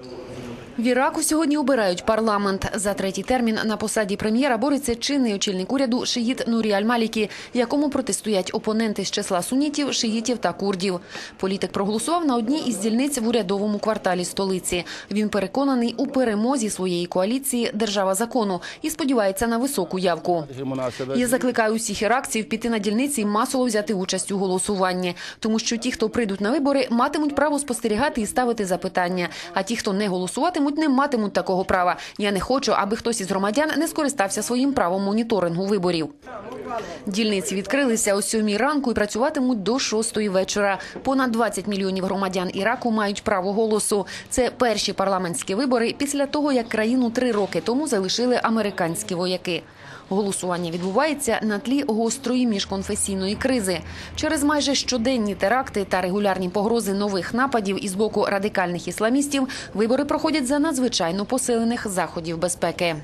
Hello. В Іраку сьогодні обирають парламент. За третій термін на посаді прем'єра бореться чинний очільник уряду Шиїт Нурі Аль-Малікі, якому протистоять опоненти з числа сунітів, шиїтів та курдів. Політик проголосував на одній із дільниць в урядовому кварталі столиці. Він переконаний у перемозі своєї коаліції «Держава закону» і сподівається на високу явку. Я закликаю усіх іракців піти на дільниці і масово взяти участь у голосуванні, тому що ті, хто прийдуть на вибори, матимуть право спостерігати і ставити запитання. А ті, хто не голосуватимуть, не матимуть такого права. Я не хочу, аби хтось із громадян не скористався своїм правом моніторингу виборів. Дільниці відкрилися о сьомій ранку і працюватимуть до шостої вечора. Понад 20 мільйонів громадян Іраку мають право голосу. Це перші парламентські вибори після того, як країну три роки тому залишили американські вояки. Голосування відбувається на тлі гострої міжконфесійної кризи. Через майже щоденні теракти та регулярні погрози нових нападів із боку радикальних ісламістів вибори проходять за надзвичайно посилених заходів безпеки.